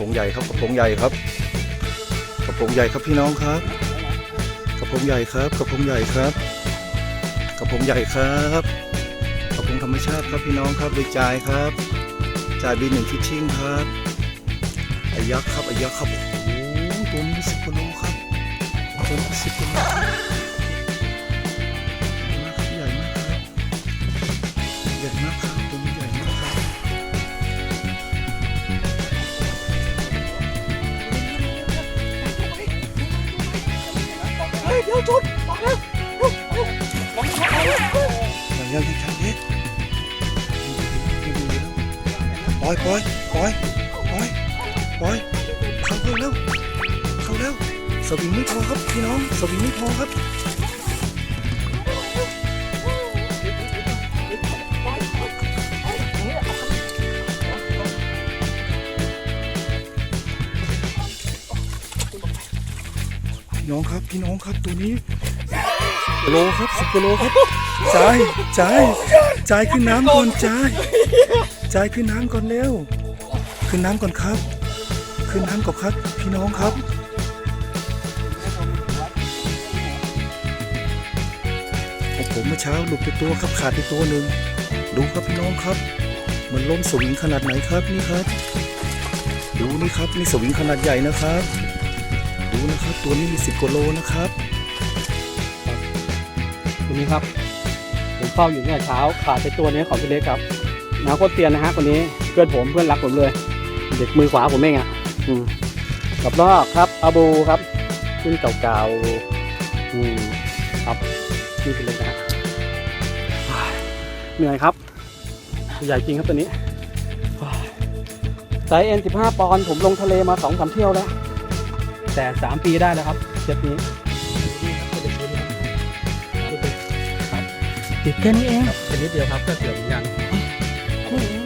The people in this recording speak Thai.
พงใหญ่ครับกระพงใหญ่ครับกระพงใหญ่ครับพี่น้องครับกระพงใหญ่ครับกระพงใหญ่ครับกระพงใหญ่ครับกระพงธรรมชาติครับพี่น้องครับโดยจ่ายครับจ่ายบีหนึ่งฟิชชิ่งครับอายักษ์ครับอายักษ์ครับโอ้โหตัวนี้สิบกิโลครับตัวนี้สิบกิโล เดี๋ยวชนบอกแล้วยังยังยังยังเอ๊ะปล่อยปล่อยปล่อยปล่อยปล่อยเข้าเข้าแล้วเข้าแล้วสวิงไม่พอครับพี่น้องสวิงไม่พอครับ น้องครับพี่น้องครับตัวนี้โลครับสิบโลครับจ่ายจ่ายจ่ายขึ้นน้ำก่อนจ่ายจ่ายขึ้นน้ำก่อนเร็วขึ้นน้ำก่อนครับ ขึ้นน้ำก่อนครับ พี่น้องครับโอ้โหเมื่อเช้าหลุดไปตัวครับขาดไปตัวหนึ่งดูครับพี่น้องครับ มันล้มสวิงขนาดไหนครับนี่ครับ ดูนี่ครับนี่สวิงขนาดใหญ่นะครับ ดูนะครับ ตัวนี้มีสิบกว่าโลนะครับคนนี้ครับผมเฝ้าอยู่เนี่ยเช้าขาดไปตัวนี้ของพี่เล็กครับน้าโคตรเตียนนะฮะคนนี้เพื่อนผมเพื่อนรักผมเลย เด็กมือขวาผมเองอะกับรอบครับอาบูครับขึ้นเก่าๆอืมครับนี่เป็นเลยนะฮะเหนื่อยครับใหญ่จริงครับตัวนี้ไซส์เอ็นสิบห้าปอนด์ผมลงทะเลมาสองสามเที่ยวแล้ว แต่สามปีได้แล้วครับเซตนี้ติดแค่นี้เองชนิดเดียวครับก็เกือเหมือนกัน โอ้